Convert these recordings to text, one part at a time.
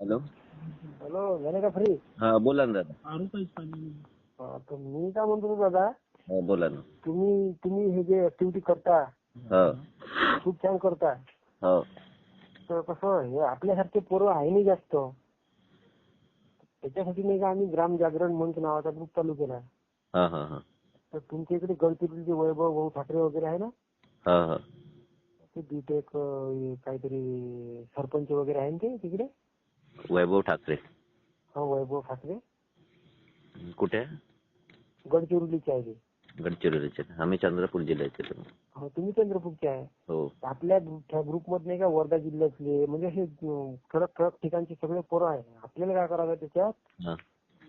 Hello. Hello झाले का free हा बोला ना दादा. हा, तर मी काय म्हणतो दादा? हा बोला ना. तुम्ही तुम्ही हे जे ऍक्टिव्हिटी करता हो. खूप छान करता. हो. तर कसं हे आपल्यासारखे पोरं आहे नाही जास्त. त्याच्यासाठी नाही का आम्ही ग्राम जागरण मंच नावाचा ग्रुप चालू केला. हा हा हा. तर तुमच्या इकडे गडचिरोलीचे वैभव भाऊ ठाकरे वगैरे आहे ना? हा हा. ते बीटेक काहीतरी सरपंच वगैरे आहे ना ते तिकडे? वैभव ठाकरे. हा वैभव ठाकरे. कुठे? गडचिरोलीचे आहे ते. गडचिरोलीचे. आम्ही चंद्रपूर जिल्ह्याचे आहे. हो तुम्ही चंद्रपूरचे आहे. हो. आपल्या ग्रुपमध्ये नाही का वर्धा जिल्ह्यातले म्हणजे असे अं, ठळक ठळक ठिकाणचे सगळे पोरं आहे. आपल्याला काय करायचं त्याच्यात? हा.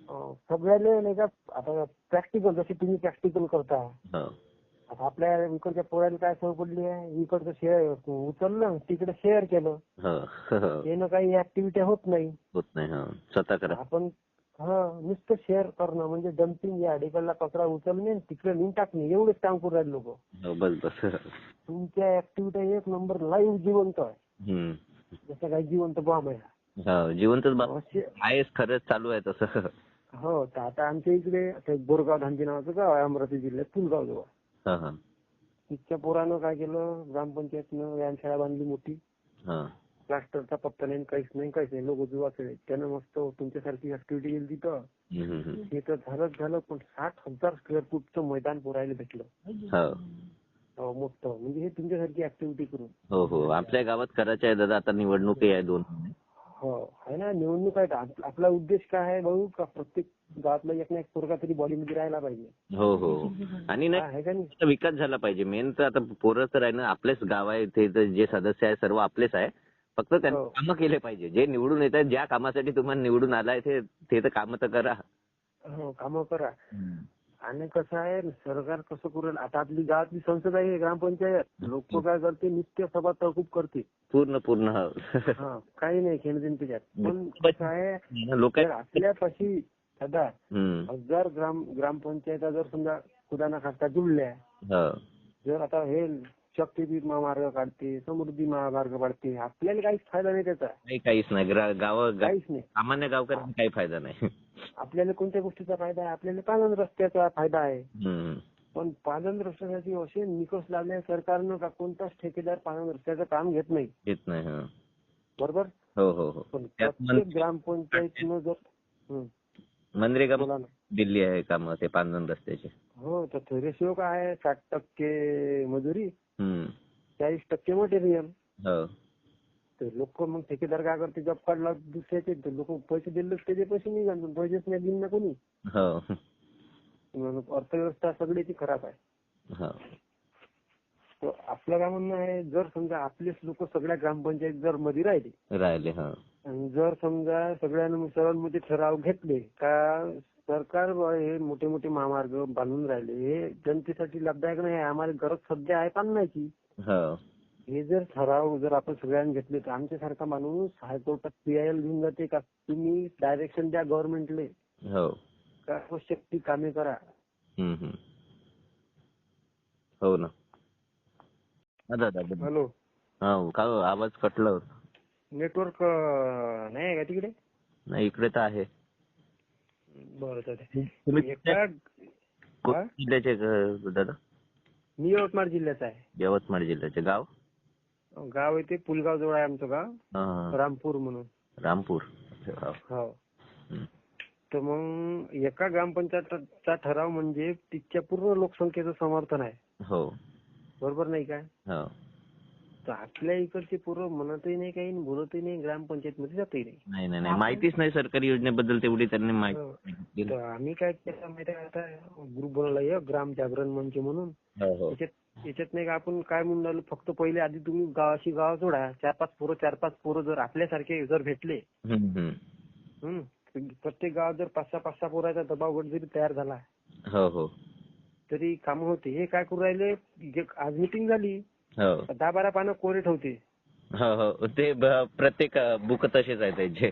अं, सगळ्याले नाही का आता प्रॅक्टिकल जसे तुम्ही प्रॅक्टिकल करता हो. आता आपल्या इकडच्या पोराला काय सवय पडली आहे? इकडचं शेअर उचललं तिकडे शेअर केलं. त्यानं काही ऍक्टिव्हिटी होत नाही. होत नाही हा. स्वतः करा. आपण हा नुसतं शेअर करणं म्हणजे डम्पिंग या अडेकलला कचरा उचलणे तिकडे नेऊन टाकणे एवढेच काम करू राहिले लोक. हो बस बस तुमच्या ऍक्टिव्हिटी एक नंबर लाईव्ह जिवंत आहे. जसं काही जिवंत बॉम्ब आहे. अवश्य. आहेच खरंच चालू आहे तसं. हो तर आता आमच्या इकडे बोरगाव धांजी नावाचं गाव आहे अमरावती जिल्ह्यात पुलगाव जवळ. तिथच्या पोरानं काय केलं? ग्रामपंचायतनं व्यायामशाळा बांधली मोठी. हा. प्लास्टरचा पत्ता नाही काहीच नाही काहीच नाही. लोक जुवाचे त्यानं मस्त तुमच्यासारखी ऍक्टिव्हिटी केली तिथं. हे तर झालंच झालं पण साठ हजार स्क्वेअर फूटचं मैदान पोरायला भेटलं. हो. हो, मोठं म्हणजे हे तुमच्यासारखी ऍक्टिव्हिटी करून. हो हो. आपल्या गावात करायचं आहे दादा. आता निवडणूकही आहे दोन. हो आहे ना. निवडणूक आहे. आप- आपला उद्देश काय आहे भाऊ का? प्रत्येक गावातला एक ना एक पोरगा तरी बॉडीमध्ये राहायला पाहिजे. हो हो. आणि नाही आहे का नाही? आता विकास झाला पाहिजे. मेन तर आता पोरं तर आहे ना आपलेच गाव आहे ते तर जे सदस्य आहे सर्व आपलेच आहे. फक्त त्यांनी हो. कामं केले पाहिजे. जे निवडून येत ज्या कामासाठी तुम्हाला निवडून आलाय ते ते तर कामं तर करा. हो कामं करा. आणि कसं आहे सरकार कसं करेल आता आपली गावातली संसद आहे ग्रामपंचायत लोक काय करते नित्य सभा तहकूब करते पूर्ण पूर्ण हो. काही नाही घेणं त्याच्यात पण कसं आहे लोक आपल्यापाशी सदा. हजार ग्राम ग्रामपंचायत जर समजा खुदाना खास्ता जुळल्या हो. जर आता हे शक्तीपीठ महामार्ग काढते समृद्धी महामार्ग काढते. आपल्याला काहीच फायदा नाही त्याचा. काही काहीच नाही. गाव काहीच नाही. सामान्य गावकऱ्यांना काही फायदा नाही. आपल्याला कोणत्या गोष्टीचा फायदा आहे? आपल्याला पालन रस्त्याचा फायदा आहे. पण पालन रस्त्यासाठी असे निकष लावले सरकारनं का कोणताच ठेकेदार पालन रस्त्याचं काम घेत नाही? येत नाही हो. बरोबर? हो हो हो. पण प्रत्येक ग्रामपंचायतनं जर मनरेगा दिल्ली आहे काम ते पांधन रस्त्याचे? हो तर रेशिओ काय आहे साठ टक्के मजुरी. चाळीस टक्के मटेरियल हो. तर लोक मग ठेकेदार काय करते जॉब कार्डला दुसऱ्याचे लोक पैसे दिले त्याचे पैसे निघाल पैसेच नाही दिले ना कोणी. हो. अर्थव्यवस्था सगळ्याची खराब आहे. हो. तर आपलं काय म्हणणं आहे जर समजा आपलेच लोक सगळ्या ग्रामपंचायत जर मध्ये राहिले राहिले आणि जर समजा सगळ्यांना सर्वांमध्ये ठराव घेतले का सरकार हे मोठे मोठे महामार्ग बांधून राहिले. हे जनतेसाठी लाभदायक नाही आहे आम्हाला गरज सध्या आहे बांधण्याची हो. हे जर ठराव जर आपण सगळ्यांनी घेतले तर आमच्यासारखा माणूस हायकोर्टात पीआयएल घेऊन जाते का? तुम्ही डायरेक्शन द्या गव्हर्नमेंटले हो. का आवश्यक ती कामे करा. हम्म, हम्म. हो ना. दादा बोला. हॅलो. हो का हो, आवाज कटला होता. नेटवर्क नाही आहे का तिकडे? नाही इकडे तर आहे बरं चालेल तुम्ही एका कोणत्या जिल्ह्याचे का, दादा? मी यवतमाळ जिल्ह्याचा आहे. यवतमाळ जिल्ह्याचे गाव? गाव आहे ते पुलगाव जवळ आहे आमचं गाव. हा, रामपूर म्हणून. रामपूर. हो. हो. तर मग एका ग्रामपंचायतचा ठराव म्हणजे तिथच्या पूर्ण लोकसंख्येचं समर्थन आहे. हो. बरोबर नाही काय? हो. तर आपल्या इकडचे पूर्व म्हणतही नाही काही आणि बोलतही नाही ग्रामपंचायत मध्ये जातही नाही. नाही नाही नाही. माहितीच नाही सरकारी योजनेबद्दल तेवढी त्यांनी हो. माहिती दिली. तर आम्ही काय केलं माहिती आता? ग्रुप बनवला ग्राम जागरण मंच म्हणून. हो हो. याच्यात याच्यात नाही का आपण काय म्हणून राहिलो? फक्त पहिले आधी तुम्ही गावाशी गाव जोडा. चार पाच पोरं चार पाच पोरं जर आपल्यासारखे जर भेटले हम्म, हम्म. हं, प्रत्येक गावात जर पाच सहा पाच सहा पोराचा दबाव गट जरी तयार झाला हो हो. तरी कामं होते. हे काय करू राहिले? जे आज मिटिंग झाली. हो दहा बारा पानं कोरे ठेवते? हो हो. ते प्रत्येक बुक तसेच आहे त्यांचे.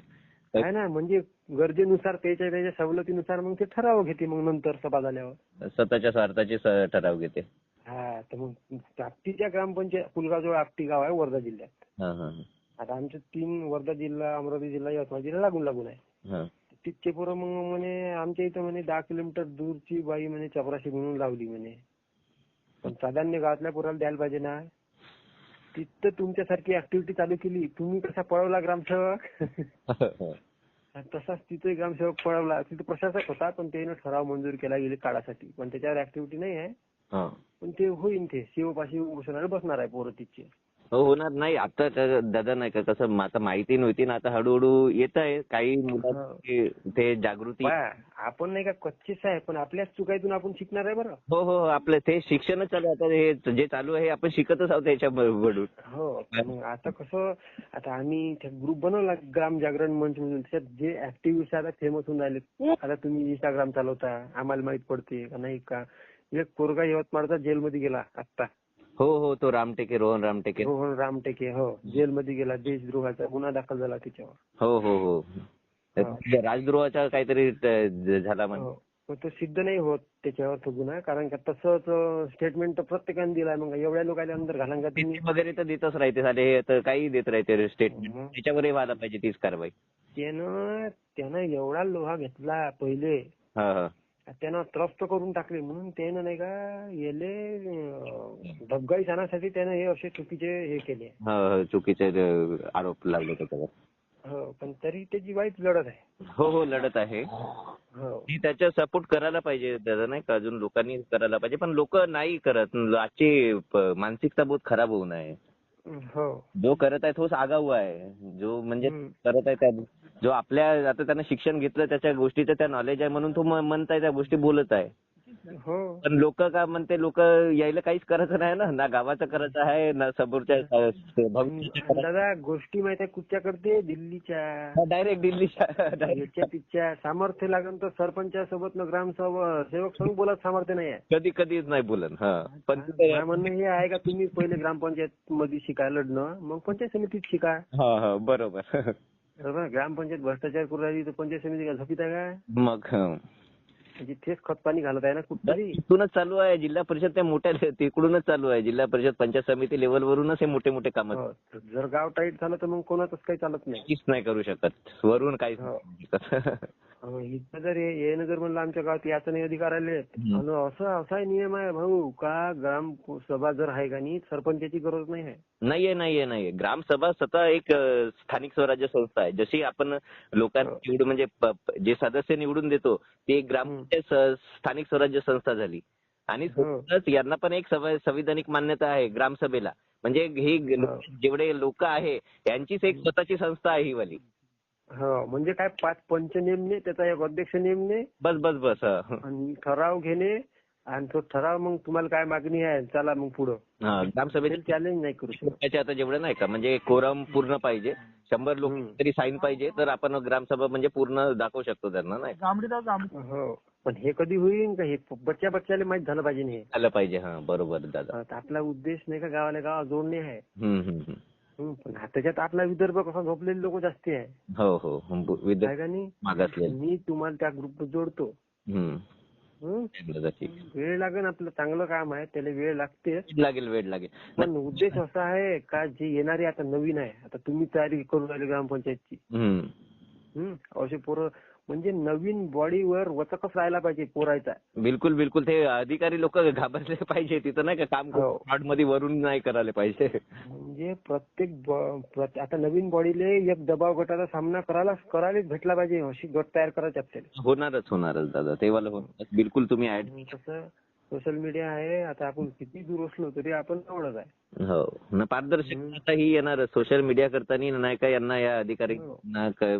आहे ना म्हणजे गरजेनुसार त्याच्या त्याच्या सवलतीनुसार मग ते ठराव घेते मग नंतर सभा झाल्यावर. स्वतःच्या स्वार्थाचे ठराव घेते. हा तर मग आपटीच्या ग्रामपंचायत पुलगाव जवळ आपटी गाव आहे वर्धा जिल्ह्यात. हा हा हा. आता आमचे तीन वर्धा जिल्हा अमरावती जिल्हा यवतमाळ जिल्हा लागून लागून आहे. हा. तिथचे पोरं मग म्हणे आमच्या इथं म्हणे दहा किलोमीटर दूरची बाई म्हणे चपराशी म्हणून लावली म्हणे. पण साधारण गावातल्या पोराला द्यायला पाहिजे ना. तिथं तुमच्यासारखी ऍक्टिव्हिटी चालू केली तुम्ही कसा पळवला ग्रामसेवक? तसाच तिथे ग्रामसेवक पळवला. तिथे प्रशासक होता पण त्यानं ठराव मंजूर केला गेले काळासाठी. पण त्याच्यावर ऍक्टिव्हिटी नाही आहे हा. पण ते होईन ते. सीओ पाशी उपोषणाला बसणार आहे पोरं तिथचे. हो होणार नाही. आता दादा नाही का कसं आता माहिती नव्हती ना आता हळूहळू येत आहे. काही मुलांची ते जागृती आपण नाही का कच्चेच आहे पण आपल्याच चुकायतून आपण शिकणार आहे बरं. हो हो हो, आपलं ते शिक्षणच चालू आहे आता हे जे चालू आहे आपण शिकतच आहोत याच्याकडून हो आता कसं आता आम्ही ग्रुप बनवला ग्राम जागरण मंच म्हणून. त्याच्यात जे ऍक्टिव्हिस्ट आता फेमस होऊन राहिले. आता तुम्ही इंस्टाग्राम चालवता आम्हाला माहीत पडते का नाही का? एक पोरगा यवतमाळचा जेलमध्ये गेला आता हो हो तो रामटेके रोहन रामटेके. रोहन रामटेके हो. जेलमध्ये गेला देशद्रोहाचा गुन्हा दाखल झाला त्याच्यावर. हो हो हो. राजद्रोहाचा काहीतरी झाला म्हणे. पण तो सिद्ध नाही होत त्याच्यावर तो गुन्हा कारण का तसंच स्टेटमेंट तर प्रत्येकाने दिलाय मग. एवढ्या लोकांना अंदर घाला का तुम्ही. वगैरे तर देतच राहते. साले तर काही देत राहते स्टेटमेंट. त्याच्यावरही व्हायला पाहिजे तीच कारवाई. त्यानं त्यानं एवढा लोहा घेतला पहिले. त्यानं त्रस्त करून टाकले म्हणून त्यानं नाही का येले अं, दबगाई जाण्यासाठी त्यानं हे असे चुकीचे हे केले. हा, हा, चुकीचे आरोप लागले त्याच्यावर. हो पण तरी त्याची वाईट लढत आहे. हो हो लढत आहे. हो. ती त्याच्या सपोर्ट करायला पाहिजे दादा नाही का? अजून लोकांनी करायला पाहिजे पण लोक नाही करत. आजची मानसिकता बहुत खराब होऊन आहे जो करत आहे तोच आगाऊ आहे. जो म्हणजे. करत आहे त्या जो आपल्या आता त्यानं शिक्षण घेतलं त्याच्या गोष्टीचं त्या नॉलेज आहे म्हणून तो म्हणताय त्या गोष्टी बोलत आहे. हो पण लोक का म्हणते लोक यायला काहीच करायचं नाही ना. ना गावाचं करायचं आहे ना समोरच्या दादा गोष्टी माहिती आहे कुठच्या करते? दिल्लीच्या. डायरेक्ट दिल्लीच्या तिच्या सामर्थ्य लागेल तर सरपंचासोबत न ग्रामसेवक सेवक संघ बोलत सामर्थ्य नाही आहे कधी कधीच नाही बोलन हा. पण म्हणणं हे आहे का तुम्ही पहिले ग्रामपंचायत मध्ये शिकाय लढणं मग पंचायत समितीत शिका. हा हा बरोबर. बरोबर ग्रामपंचायत भ्रष्टाचार करू राहिली तर पंचायत समिती काय झोपीत आहे का? मग हं. म्हणजे तेच खत पाणी घालत आहे ना कुठतरी? तिथूनच चालू आहे. जिल्हा परिषद त्या मोठ्या तिकडूनच चालू आहे. जिल्हा परिषद पंचायत समिती लेवलवरूनच हे मोठे मोठे कामं हो. जर गाव टाईट झालं तर मग कोणाचंच काही चालत नाही. काहीच नाही करू शकत. वरून काहीच हो. नाही इथं जर ये- येणं जर म्हणलं आमच्या गावात याचा नाही अधिकार आले. आणि असं असा नियम आहे भाऊ का ग्राम सभा जर आहे का नाही सरपंचाची गरज नाही आहे नाहीये नाहीये नाहीये ग्रामसभा स्वतः एक स्थानिक स्वराज्य संस्था आहे जशी आपण लोकांना हो. निवडून म्हणजे जे सदस्य निवडून देतो ते एक ग्राम स्थानिक स्वराज्य संस्था झाली आणि हो. यांना पण एक सव- संविधानिक मान्यता आहे ग्रामसभेला म्हणजे ही हो. जेवढे लोक आहे यांचीच एक स्वतःची संस्था आहे ही वाली हो म्हणजे काय पाच पंच नेमणे त्याचा एक अध्यक्ष नेमणे. बस बस बस हं. आणि ठराव घेणे आणि तो ठराव मग तुम्हाला काय मागणी आहे चला मग पुढं. हा, ग्रामसभेचे चॅलेंज नाही करू शकत. आता जेवढे नाही का म्हणजे कोरम पूर्ण पाहिजे. शंभर लोक. तरी साईन पाहिजे तर आपण ग्रामसभा म्हणजे पूर्ण दाखवू शकतो त्यांना नाही हो पण हे कधी होईल का हे बच्च्या बच्च्याला माहीत झालं पाहिजे हे. आलं पाहिजे हा बरोबर दादा. आपला उद्देश नाही का गावाला गाव जोडणे आहे. पण त्याच्यात आपला विदर्भ कसा झोपलेले लोक जास्ती आहे. हो हो. मागासलेलं मी तुम्हाला त्या ग्रुप जोडतो. वेळ लागेल आपलं चांगलं काम आहे त्याला वेळ लागतेच वेळ लागेल वेळ लागेल. पण उद्देश असा आहे का जे येणारे आता नवीन आहे आता तुम्ही तयारी करून राहिले ग्रामपंचायतची? असे पोरं म्हणजे नवीन बॉडीवर वचकच राहायला पाहिजे पोरायचा. बिलकुल बिलकुल. ते अधिकारी लोक घाबरले पाहिजे तिथं नाही का काम हो. मध्ये वरून नाही करायला पाहिजे. म्हणजे प्रत्येक आता नवीन बॉडीले एक दबाव गटाचा सामना करायला करायलाच भेटला पाहिजे अशी गट तयार करायचे आपल्याला. होणारच होणारच दादा. ते बिलकुल तुम्ही सोशल मीडिया आहे आता आपण किती दूर असलो तरी आपण जवळच आहे. हो. न पारदर्शकता ही येणार सोशल मीडिया करताना नाही का यांना या अधिकारी हो.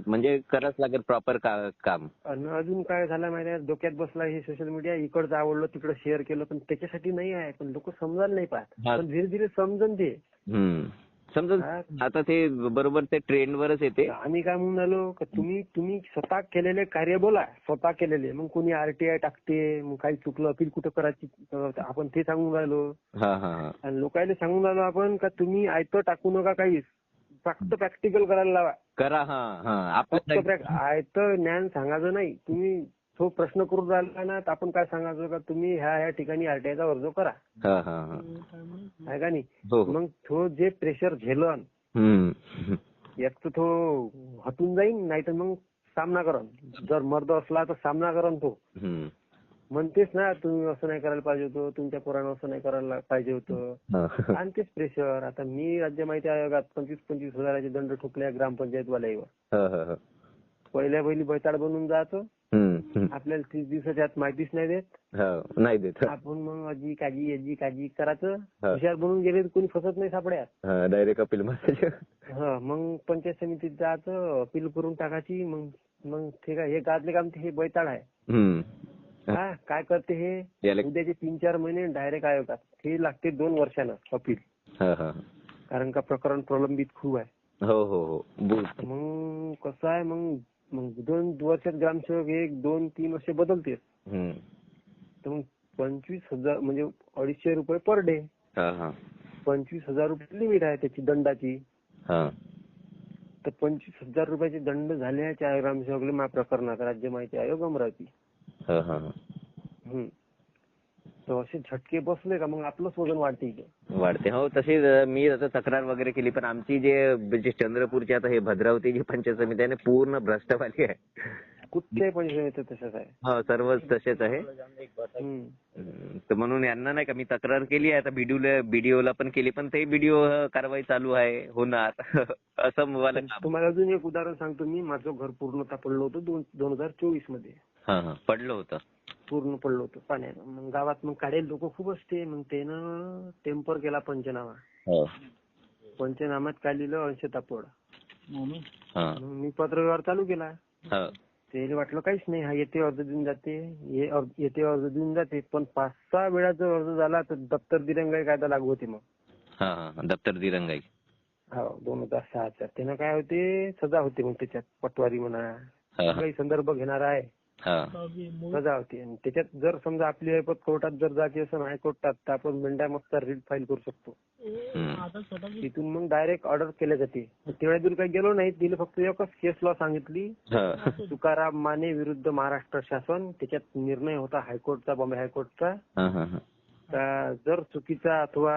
म्हणजे करावंच लागेल प्रॉपर काम. अजून काय झालं माहिती आहे? डोक्यात बसला हे सोशल मीडिया इकडचं आवडलं तिकडं शेअर केलं पण त्याच्यासाठी नाही आहे. पण लोक समजायला नाही पाहत. पण धीरे धीरे समजन ते. समजा. आता ते बरोबर ते ट्रेंडवरच येते. आम्ही काय म्हणून का तुम्ही तुम्ही स्वतः केलेले कार्य बोला. स्वतः केलेले. मग कोणी आरटीआय टाकते मग काही चुकलं अपील कुठं करायची आपण ते सांगून राहिलो. हा हा हा. आणि लोकांना सांगून राहिलो आपण का तुम्ही आयतं टाकू नका काही. फक्त प्रॅक्टिकल करायला लावा. करा आयतं ज्ञान सांगायचं नाही. तुम्ही तो प्रश्न करून राहिला ना तर आपण काय सांगायचं का तुम्ही ह्या ह्या ठिकाणी आरटीआयचा अर्ज करा. हा हा हा. आहे का नाही? हो हो. मग तो जे प्रेशर झेलन एक तर तो हटून जाईन नाही तर मग सामना करन. जर मर्द असला तर सामना करन तो. म्हणतेच ना तुम्ही असं नाही करायला पाहिजे होतं तुमच्या पोरानं असं नाही करायला पाहिजे होतं. हा. आणतेच प्रेशर आता मी राज्य माहिती आयोगात पंचवीस पंचवीस हजाराचे दंड ठोकले ग्रामपंचायत वाल्यावर हा. पहिल्या पहिली बैताड बनून जायचं. आपल्याला तीस दिवसाच्या आत माहितीच नाही देत. हो, नाही देत. आपण मग अजी काजी अजी काजी करायचं. हा. हुशार बनून गेले तर कोणी फसत नाही सापड्यात डायरेक्ट अपील मारायचं. हा मग पंचायत समितीत जायचं अपील करून टाकायची मग मग ठीक आहे हे गावातले काम हे बैताड आहे. हा. काय करते हे? उद्याचे तीन चार महिने डायरेक्ट आयोगात. हे लागते दोन वर्षानं अपील. कारण का प्रकरण प्रलंबित खूप आहे. हो हो हो. मग कसं आहे मग मग दोन वर्षात ग्रामसेवक एक दोन तीन वर्ष बदलते. तर मग पंचवीस हजार म्हणजे अडीचशे रुपये पर डे. हा हा. पंचवीस हजार रुपये लिमिट आहे त्याची दंडाची. हा. तर पंचवीस हजार रुपयाचे दंड झाल्याच्या ग्रामसेवकले मा प्रकरणात राज्य माहिती आयोग अमरावती. हा हा हा. असे झटके बसले का मग आपलंच वजन वाढते इथे. वाढते. हो तशीच मी आता तक्रार वगैरे केली पण आमची जे जे चंद्रपूरची आता हे भद्रावती जी पंचायत समिती आहे ना पूर्ण भ्रष्टवाली आहे. कुठल्याही पंचायत तसंच आहे? हो सर्वच तसेच आहे. तर म्हणून यांना नाही का मी तक्रार केली आहे आता बीडीओला बीडीओला पण केली पण ते बीडीओ कारवाई चालू आहे होणार. असं मला तुम्हाला अजून एक उदाहरण सांगतो मी माझं घर पूर्णतः पडलं होतं दोन दोन हजार चोवीसमध्ये हा हा पडलं होतं. पूर्ण पडलं होतं पाण्यानं. मग गावात मग काढेल लोक खूप असते मग त्यानं टेम्पर केला पंचनामा. हो. पंचनाम्यात काढलेलं अंश तापड मग मी पत्रव्यवहार चालू केला. त्याला वाटलं काहीच नाही. हा येते अर्ज देऊन जाते. अर्ज- येते अर्ज देऊन जाते. पण पाच सहा वेळा जर अर्ज झाला तर दप्तर दिरंगाई कायदा लागू होते मग. दप्तर दिरंगाई. हो दोन हजार सहाचा त्यानं काय होते? सजा होते मग त्याच्यात. पटवारी म्हणा. काही संदर्भ घेणार आहे. सजा होते. आणि त्याच्यात जर समजा आपली ऐपत कोर्टात जर जायची असेल हायकोर्टात तर आपण मेंढ्या मस्त रीट फाईल करू शकतो. हम्म. तिथून मग डायरेक्ट ऑर्डर केल्या जाते. तेवढ्या दूर काही गेलो नाही तिने फक्त एकच केस लॉ सांगितली. हा. तुकाराम माने विरुद्ध महाराष्ट्र शासन त्याच्यात निर्णय होता हायकोर्टचा बॉम्बे हायकोर्टचा. हा हा हा. का जर चुकीचा अथवा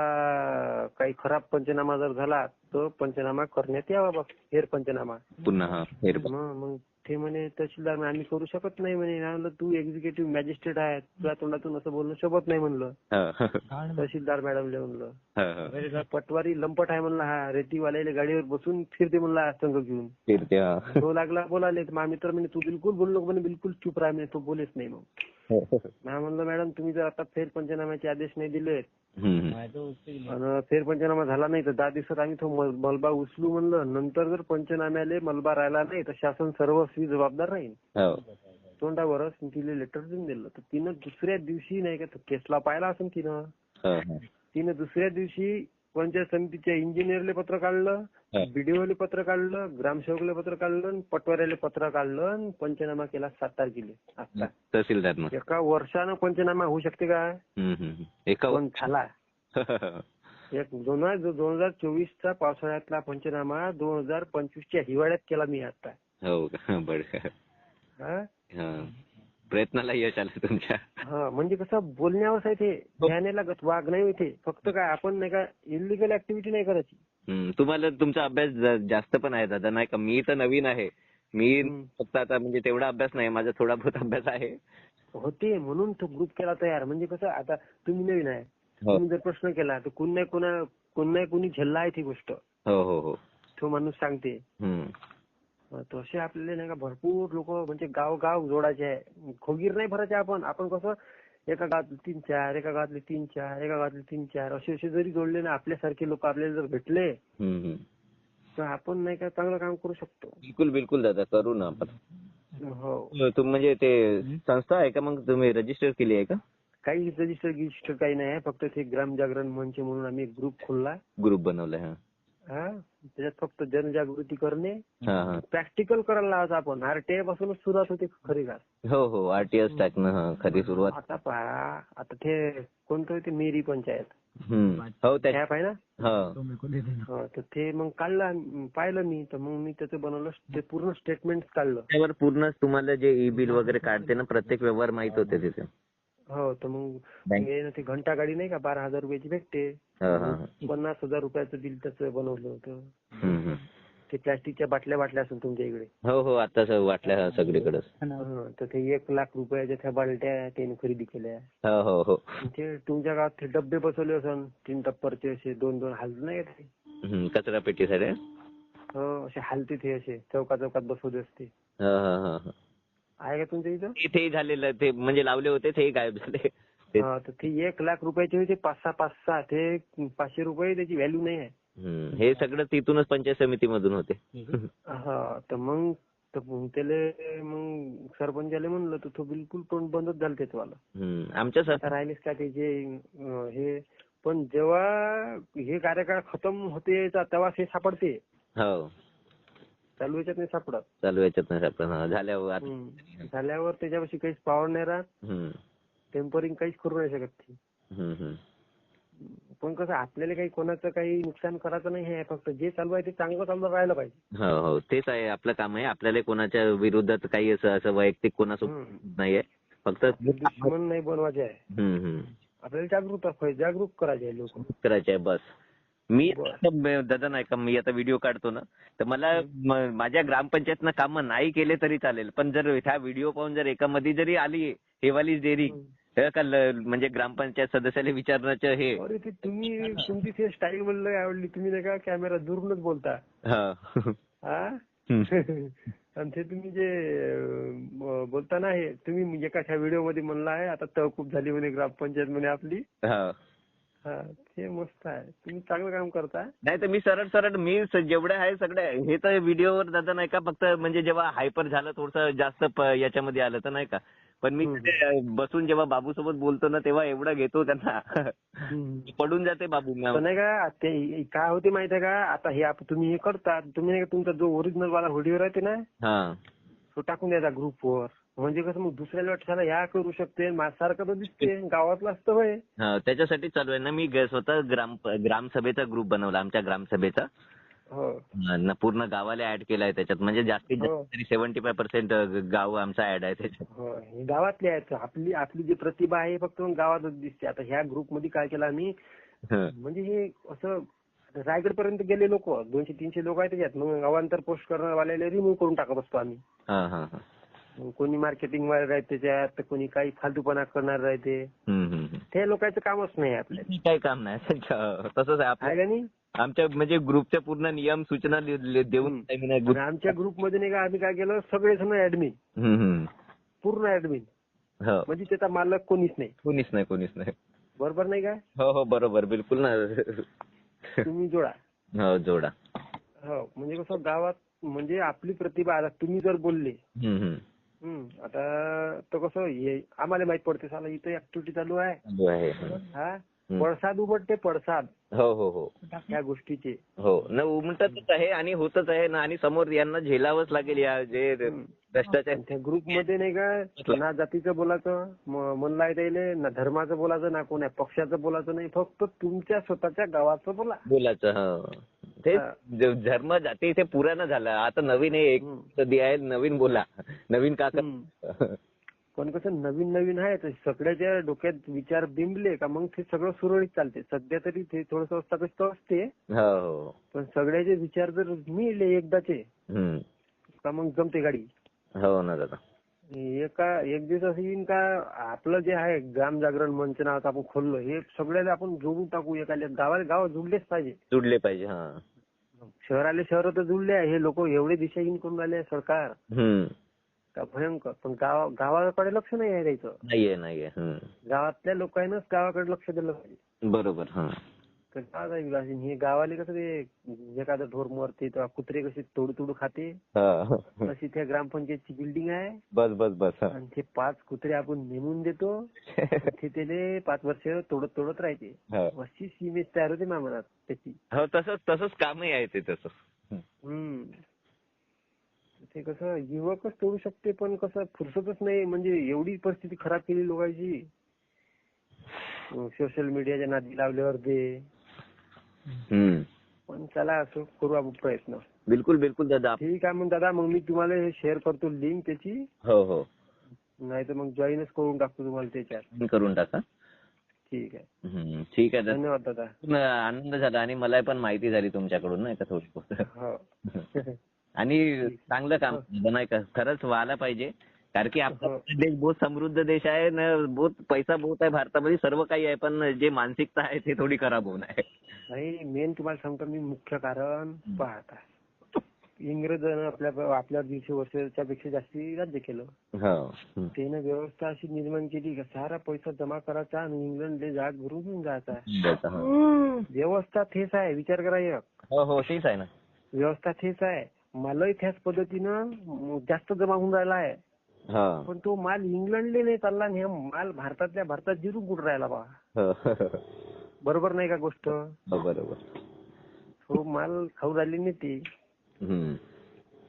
काही खराब पंचनामा जर झाला तर पंचनामा करण्यात यावा बघ. फेर पंचनामा. पुन्हा हा फेर मग मग ते म्हणे तहसीलदार म्हणे आम्ही करू शकत नाही म्हणे. मी म्हणलं तू एक्झिक्युटिव्ह मॅजिस्ट्रेट आहे तुझ्या तोंडातून असं बोलणं शोभत नाही म्हणलं. हा. हा तहसीलदार मॅडमले म्हणलं. हा पटवारी लंपट आहे म्हणलं हा रेतीवाल्याला गाडीवर बसून फिरते म्हणला संघ घेऊन. फिरते हा. तो लागला बोलाले तर माझा मित्र म्हणे तू बिलकुल बोलू नको म्हणे बिलकुल चुप राहा म्हणे तो बोलेच नाही मग. मी म्हणलं मॅडम तुम्ही जर आता फेर पंचनाम्याचे आदेश नाही दिले आणि फेर पंचनामा झाला नाही तर दहा दिवसात आम्ही तो मल- मलबा उचलू म्हणलं. नंतर जर पंचनाम्याले मलबा राहिला नाही तर शासन सर्वस्वी जबाबदार राहील. हो. तोंडावरच तिला लेटर देऊन दिलं. तर तिनं दुसऱ्या दिवशी नाही का तो केसला पाहिला असेल तिनं. हा, हा. तिनं दुसऱ्या दिवशी पंचायत समितीच्या इंजिनियरले पत्र काढलं. बीडीओले पत्र काढलं ग्रामसेवकले पत्र काढलं आणि पटवाऱ्याले पत्र काढलं आणि पंचनामा केला सात तारखेले आता तहसीलदार ना एका वर्षानं पंचनामा होऊ शकते का? पण झाला. एक दोन हजार चोवीसचा पावसाळ्यातला पंचनामा दोन हजार पंचवीसच्या हिवाळ्यात केला मी आता हो का? बरं. प्रयत्नाला यश आलं तुमच्या. हा म्हणजे कसं बोलण्यावर ते ध्यानाला लागत नाही इथे फक्त काय आपण नाही का इलिगल ऍक्टिव्हिटी नाही करायची. तुम्हाला तुमचा अभ्यास जास्त पण आहे दादा. नाही का मी तर नवीन आहे. मी. फक्त आता म्हणजे तेवढा अभ्यास नाही माझा थोडा बहुत अभ्यास आहे. होते म्हणून तो ग्रुप केला तयार. म्हणजे कसं आता तुम्ही नवीन आहे. हो. तुम्ही जर प्रश्न केला तर कोण नाही कोणा कोण नाही कोणी झेलला आहे ती गोष्ट. हो हो हो. तो माणूस सांगते. तसे आपल्याला नाही का भरपूर लोक म्हणजे गाव गाव जोडायचे आहे. खोगीर नाही भरायचे आपण. आपण कसं एका गावातले तीन चार एका गावातले तीन चार एका गावातले तीन चार असे असे जरी जोडले ना आपल्यासारखे लोक आपल्याला जर भेटले. तर आपण नाही का चांगलं काम करू शकतो. बिलकुल बिलकुल दादा करू ना आपण. हो. तुम म्हणजे ते संस्था आहे का मग? तुम्ही रजिस्टर केली आहे का? काही रजिस्टर गिजिस्टर काही नाही आहे. फक्त ते ग्राम जागरण मंच म्हणून आम्ही ग्रुप खोलला ग्रुप बनवलाय त्याच्यात फक्त जनजागृती करणे. प्रॅक्टिकल करायला लावायचं आपण. आरटीआय पासूनच सुरुवात होते खरी का? हो हो. आरटीएस टाकणं खरी सुरुवात. आता पहा. आता ते कोणतं ते मेरी पंचायत. हो त्या ऍप आहे ना हो. हो, तर ते मग काढलं पाहिलं मी. तर मग मी त्याचं बनवलं. ते पूर्ण स्टेटमेंट काढलं. त्यावर पूर्ण तुम्हाला जे ई बिल वगैरे काढते ना प्रत्येक व्यवहार माहीत होते तिथे. हो तर मग ते घंटा गाडी नाही का बारा हजार रुपयाची भेटते. हा हा हा. पन्नास हजार रुपयाचं बिल त्याचं बनवलं होतं. ते प्लास्टिकच्या बाटल्या बाटल्या असेल तुमच्या इकडे. हो हो आता सगळीकडेच. हं, तर ते एक लाख रुपयाच्या त्या बालट्या त्याने खरेदी केल्या. हो हो हो. ते तुमच्या गावात ते डब्बे बसवले असन तीन टप्परचे असे दोन दोन हाल नाही का कचरा पेटीसाठी हो असे हालते ते असे चौका चौकात बसवले असते. हो हो हो हो. आहे का तुमच्या इथं? ते झालेलं ते म्हणजे लावले होते ते गायब झाले. हा, तर ते एक लाख रुपयाचे होते पाच सहा पाच सहा ते पाचशे रुपये त्याची व्हॅल्यू नाही आहे. हम्म, हे सगळं तिथूनच पंचायत समितीमधून होते. हा तर मग तर मग त्याले मग सरपंचाले म्हणलं तर तो बिलकुल पण बंदच झालं त्याचं वाला हम्म, आमच्या सर आता राहिलेच का त्याचे अं, हे पण जेव्हा हे कार्यकाळ खतम होते त- तेव्हा हे सापडते. हो. चालू याच्यात नाही सापडत. चालू याच्यात नाही हा, झाल्यावर. झाल्यावर त्याच्यापाशी काहीच पावर नाही राहत. टेम्परिंग काहीच करू नाही शकत ती. पण कसं आपल्याला काही कोणाचं काही नुकसान करायचं नाही आहे फक्त जे चालू आहे ते चांगलं चालू राहायला पाहिजे. हो हो. तेच आहे आपलं काम आहे. आपल्याला कोणाच्या विरोधात काही असं असं वैयक्तिक कोणासोबत. नाहीये. फक्त दुश्मन नाही बनवायचे आहे. आपल्याला जागृत जागरूक करायचे आहे लोक करायचे आहे बस. मी दादा नाही का मी आता व्हिडिओ काढतो ना तर मला माझ्या ग्रामपंचायतनं कामं नाही केले तरी चालेल पण जर ह्या व्हिडिओ पाहून जर एकामध्ये जरी आली हेवाली डेअरी हे म्हणजे ग्रामपंचायत सदस्याला विचारण्याचं हे तुम्ही तुमची ते स्टाईल मला आवडली. तुम्ही नाही का कॅमेरा दुरूनच बोलता. आणि ते तुम्ही जे बोलता ना हे तुम्ही एका व्हिडिओमध्ये म्हणला आहे आता तहकूब झाली म्हणे ग्रामपंचायत म्हणे आपली. ते मस्त आहे. तुम्ही चांगलं काम करता नाही तर मी सरळ सरळ मी जेवढे आहे सगळे हे तर व्हिडिओवर दादा नाही का? फक्त म्हणजे जेव्हा हायपर झालं थोडंसं जास्त याच्यामध्ये आलं तर नाही का? पण मी बसून जेव्हा बाबू सोबत बोलतो ना तेव्हा एवढा घेतो त्यांना. पडून जाते बाबू पण नाही का ते काय होते माहिती आहे का? आता हे तुम्ही हे करता तुम्ही नाही का तुमचा जो ओरिजिनल वाला व्हिडिओ राहते ना? तो टाकून द्यायचा ग्रुपवर म्हणजे कसं मग दुसऱ्याला वाटतं साला या करू शकते माझ्यासारखं तर दिसते गावातलं असतं होय. हा, त्याच्यासाठी चालू आहे ना मी स्वतः ग्राम ग्रामसभेचा ग्रुप बनवला आमच्या ग्रामसभेचा. हो. न- पूर्ण गावाला ऍड केलाय त्याच्यात. म्हणजे जास्तीत हो. जास्त तरी सेव्हन्टी फाय पर्सेंट गाव आमचा ऍड आहे त्याच्यात. हो गावातले आहेत. आपली आपली जी प्रतिभा आहे फक्त गावातच दिसते. आता ह्या ग्रुपमध्ये काय केलं आम्ही हं. म्हणजे हे असं रायगड पर्यंत गेले लोक दोनशे तीनशे लोक आहेत त्याच्यात. मग गावांतर पोस्ट करणारवाल्याला रिमूव्ह करून टाकत असतो आम्ही. कोणी मार्केटिंग वाले राहते त्याच्यात तर कोणी काही फालतूपणा करणार राहते. हं, हं, हं. ते लोकांचं कामच नाही आपल्या काही काम नाही. तसंच आहे आपलं. आहे का नाही? आमच्या म्हणजे ग्रुपच्या पूर्ण नियम सूचना देऊन आमच्या ग्रुपमध्ये नाही का आम्ही काय केलं सगळे जण ऍडमिन. पूर्ण ऍडमिन हो. म्हणजे त्याचा मालक कोणीच नाही. कोणीच नाही कोणीच नाही. बरोबर नाही का? हो हो बरोबर. बिलकुल ना. तुम्ही जोडा. हो जोडा. हो म्हणजे कसं गावात म्हणजे आपली प्रतिभा आता तुम्ही जर बोलले आता तर कसं आम्हाला माहीत पडते साला इथं ऍक्टिव्हिटी चालू आहे हा. पडसाद उमटते पडसाद. हो हो हो. त्या गोष्टीचे. हो. न उमटतच आहे आणि होतच आहे ना आणि समोर यांना झेलावंच लागेल या जे. भ्रष्टाचार त्या ग्रुपमध्ये नाही का ना जातीचं बोलायचं म- म्हणला त्याले ना धर्माचं बोलायचं ना कोण्या पक्षाचं बोलायचं नाही फक्त तुमच्या स्वतःच्या गावाचं बोला. बोलायचं ते धर्म जाती ते पुराणं झालं. आता नवीन हे एक. सदी आहे नवीन बोला. नवीन काका. पण कसं नवीन नवीन आहे तर सगळ्याच्या डोक्यात विचार बिंबले का मग ते सगळं सुरळीत चालते. सध्या तरी ते थोडस अस्ताव्यस्त असते. हो. पण सगळ्याचे विचार जर मिळले एकदाचे. का मग जमते गाडी? हो ना दादा. एका एक दिवस असं येईन का आपलं जे आहे ग्राम जागरण मंच नावाचं आपण खोललं हे सगळ्याला आपण जोडून टाकू एखाद्या गावाला गाव जुळलेच पाहिजे. जुडले पाहिजे हा. शहराले शहर तर जुळले आहे हे लोक एवढे दिशाहीन करून राहिले आहे सरकार. का भयंकर पण गाव गावाकडे लक्ष नाही आहे त्याचं नाहीये नाहीये. गावातल्या लोकांनाच गावाकडे लक्ष दिलं पाहिजे बरोबर हा. हे गावाले कसं ते एखादं ढोर मरते तेव्हा कुत्रे कसे तोडू तोडू खाते हा. तशी त्या ग्रामपंचायतची बिल्डिंग आहे बस बस बस. आणि ते पाच कुत्रे आपण नेमून देतो ते त्याले पाच वर्ष तोडत तोडत राहते हो. अशी सीमेज तयार होते माझ्या मनात त्याची हो तसंच तसंच कामही आहे ते तसं हम्म. ते कसं युवकच तोडू शकते पण कसं फुरसतच नाही. म्हणजे एवढी परिस्थिती खराब केली लोकांची. सोशल मीडियाच्या नादी लावल्यावर ते हम्म. पण चला असं करू आपण प्रयत्न. बिलकुल बिलकुल दादा. ठीक आहे मग दादा. मग मी तुम्हाला शेअर करतो लिंक त्याची. हो हो. नाही तर मग जॉईनच करून टाकतो तुम्हाला त्याच्यात. करून टाका. ठीक आहे. ठीक आहे धन्यवाद दादा. आनंद झाला आणि मला पण माहिती झाली तुमच्याकडून नाही का थोडी. हो. आणि चांगलं काम नाही का? खरंच व्हायला पाहिजे. कारण की आपला. देश बहुत समृद्ध देश आहे न बहुत पैसा बहुत आहे भारतामध्ये सर्व काही आहे पण जे मानसिकता आहे ते थोडी खराब होऊन आहे. नाही मेन तुम्हाला सांगतो मी मुख्य कारण पाहता इंग्रजांना आपल्या आपल्या दीडशे वर्षाच्या पेक्षा जास्ती राज्य केलं. हो. त्यानं व्यवस्था अशी निर्माण केली का सारा पैसा जमा करायचा आणि इंग्लंडले जाग भरून घेऊन जायचा. व्यवस्था तेच आहे विचार करा एक. हो हो तेच आहे ना. व्यवस्था तेच आहे. मालही त्याच पद्धतीनं जास्त जमा होऊन राहिला आहे. हो. पण तो माल इंग्लंडले नाही चालला आणि हा माल भारतातल्या भारतात जिरून कुठं राहिला बा? बरोबर नाही का गोष्ट? बरोबर. तो माल खाऊ राहिली नाही ती.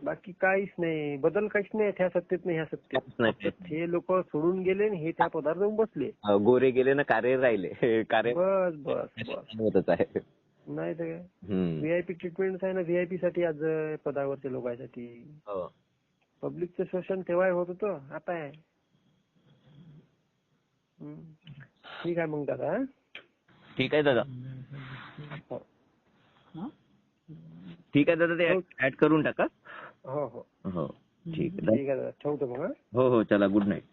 बाकी काहीच नाही. बदल काहीच नाही त्या सत्तेत नाही ह्या सत्तेत. हे लोक सोडून गेले आणि हे त्या जाऊन बसले. गोरे गेले ना कार्य राहिले. कार्य बस बस बस. आहे. नाही तर काय? हम्म. व्हीआयपी ट्रीटमेंट आहे ना व्हीआयपी साठी आज पदावरच्या लोकांसाठी हो. पब्लिकचं शोषण तेव्हा होत होतं आता आहे. ठीक आहे मग दादा हं? ठीक आहे दादा. हो. ठीक आहे दादा ते ऍड करून टाका. हो हो. हो. ठीक आहे. ठीक आहे दादा ठेवतो मग हं? हो हो चला गुड नाईट